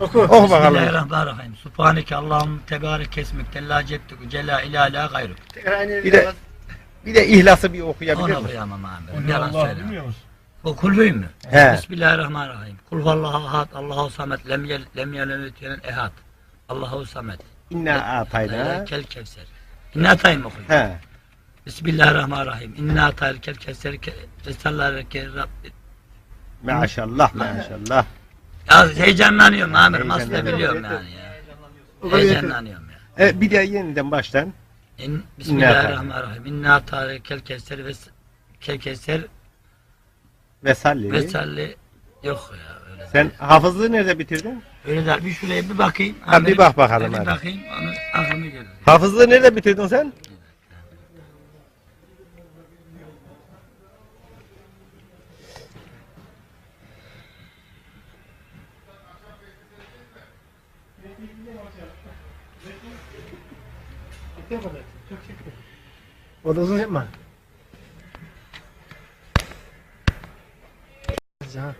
Oku. Oku bakalım. Bismillahirrahmanirrahim. Subhaneke Allahum tebarek kesmek tella ceddük cella ilahe gayruk. Bir de bir de ihlası bir okuyabilir Onu misin? okuyamam abi. Onu Yalan musun? O kulhuyum mu? He. Bismillahirrahmanirrahim. Kul huvallahu ahad, Allahu samet, lem yel, lem yelem yelen ehad. Allahu samet. İnna atayna. Kel kevser. İnna atayım okuyayım? He. Bismillahirrahmanirrahim. İnna atayım kel kevser. Resulallah'e Rabbi. Maşallah maşallah. Heyecanlanıyorum amirim. Aslında biliyorum yani ya. Yeter. Heyecanlanıyorum ya. Evet, bir de yeniden baştan. İn, Bismillahirrahmanirrahim. İnna atayım kel kevser ve kel kevser Ve salli. ve salli. Yok ya öyle. Sen hafızlığı nerede bitirdin? Öyle de bir şuraya bir bakayım. Ha, bir bak bakalım Bir hadi. bakayım. Onu aklımı gelir. Hafızlığı nerede bitirdin sen? O da uzun yapma. Ha.